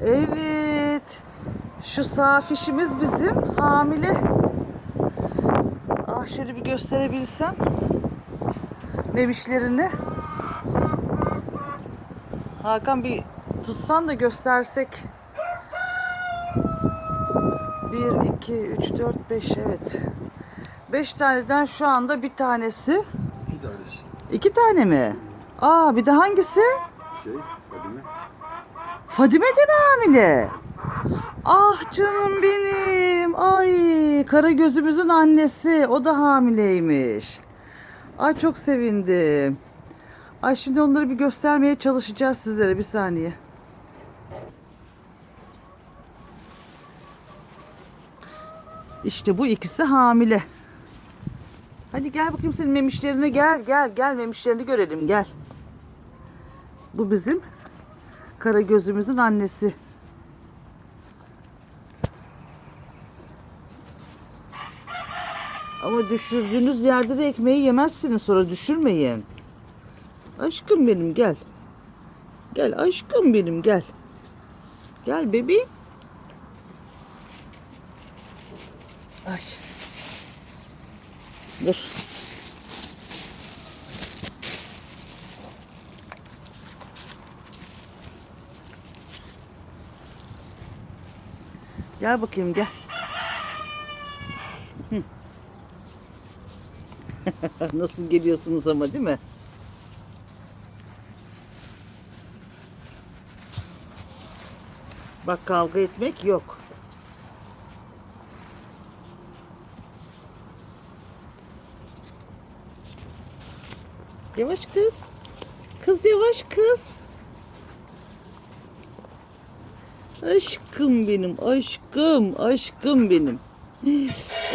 Evet. Şu safişimiz bizim hamile. Ah şöyle bir gösterebilsem. Bebişlerini. Hakan bir tutsan da göstersek. 1, 2, 3, 4, 5 evet. 5 taneden şu anda bir tanesi. Bir tanesi. İki tane mi? Aa bir de hangisi? Şey, Fadime. Fadime de mi hamile? Ah canım benim. Ay kara gözümüzün annesi. O da hamileymiş. Ay çok sevindim. Ay şimdi onları bir göstermeye çalışacağız sizlere bir saniye. İşte bu ikisi hamile. Hadi gel bakayım senin memişlerine gel gel gel memişlerini görelim gel. Bu bizim kara gözümüzün annesi. Ama düşürdüğünüz yerde de ekmeği yemezsiniz sonra düşürmeyin. Aşkım benim gel. Gel aşkım benim gel. Gel bebeğim. Ay. Dur. Gel bakayım gel. Nasıl geliyorsunuz ama değil mi? Bak kavga etmek yok. Yavaş kız. Kız yavaş kız. Aşkım benim, aşkım, aşkım benim.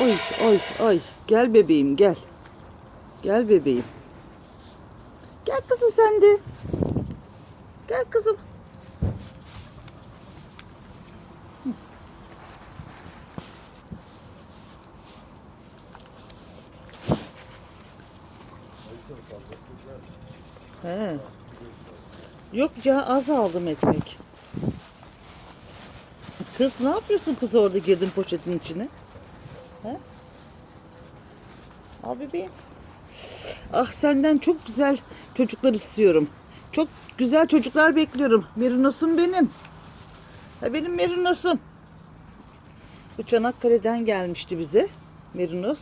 Oy, oy, oy. Gel bebeğim, gel. Gel bebeğim. Gel kızım sen de. Gel kızım. He. Yok ya az aldım ekmek. Kız ne yapıyorsun kız orada girdin poşetin içine? He? Al bebeğim. Ah senden çok güzel çocuklar istiyorum. Çok güzel çocuklar bekliyorum. Merinos'um benim. Ha benim Merinos'um. Bu Çanakkale'den gelmişti bize. Merinos.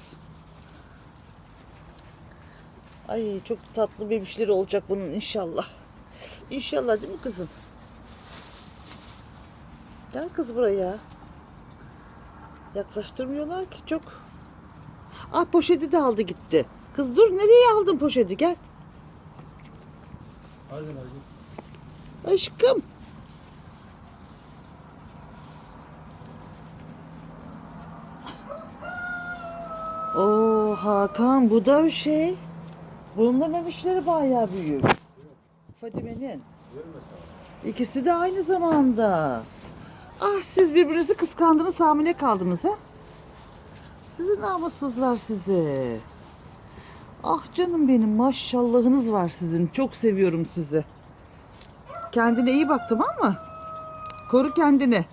Ay çok tatlı bebişleri olacak bunun inşallah. İnşallah değil mi kızım? Gel kız buraya. Yaklaştırmıyorlar ki çok. Ah poşeti de aldı gitti. Kız dur nereye aldın poşeti gel. Hadi hadi. Aşkım. Oo Hakan bu da bir şey. Bunun da memişleri bayağı büyük. Fadime'nin. İkisi de aynı zamanda. Ah siz birbirinizi kıskandınız hamile kaldınız ha? Sizi namussuzlar sizi. Ah canım benim maşallahınız var sizin. Çok seviyorum sizi. Kendine iyi bak tamam mı? Koru kendini.